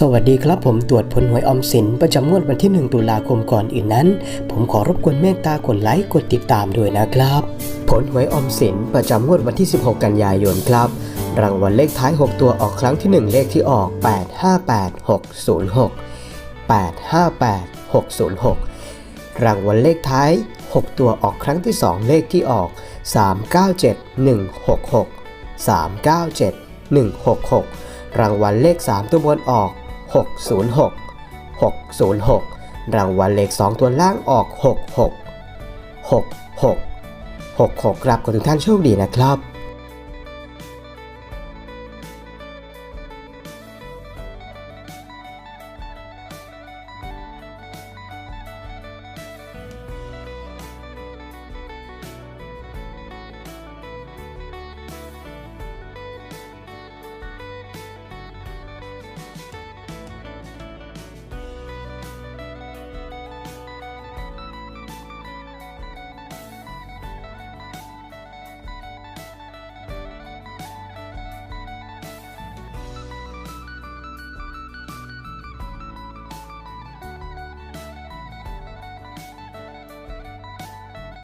สวัสดีครับผมตรวจผลหวยออมสิน ประจำงวดวันที่ 1 ตุลาคมก่อนอื่นนั้น ผมขอรบกวนเมตตากดไลค์กดติดตามด้วยนะครับ ผลหวยออมสิน ประจำงวดวันที่ 16 กันยายนครับ รางวัลเลขท้าย 6 ตัวออกครั้งที่ 1 เลขที่ออก 858606 858606 รางวัลเลขท้าย 6 ตัวออกครั้งที่ 2 เลขที่ออก 397166 397166รางวัลเลข 3 ตัวบนออก 606 606 รางวัลเลข 2 ตัวล่างออก 66 66 66 ครับขอทุกท่านโชคดีนะครับ